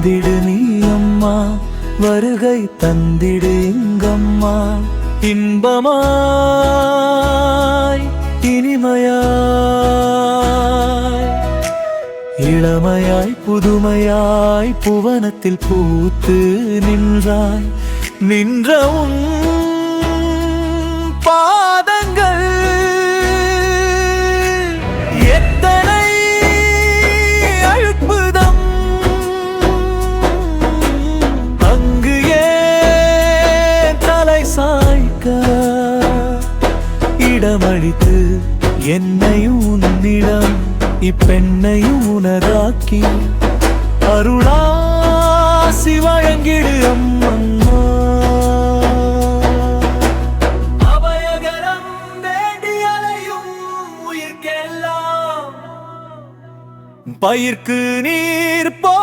வந்திடு நீ அம்மா. வருகை தந்திடு எங்கம்மா. இன்பமாய் இனிமையாய். இளமையாய் புதுமையாய் புவனத்தில் பூத்து நின்றாய். நின்ற உன் இடமளித்து என்னையும் உன்னிடம் இப்பெண்ணையும் உனதாக்கி. அருளாசி வழங்கிடு அம்மம்மா. அபயகரம் வேண்டி அலையும் உயிர்க்கெல்லாம். பயிர்க்கு நீர் போ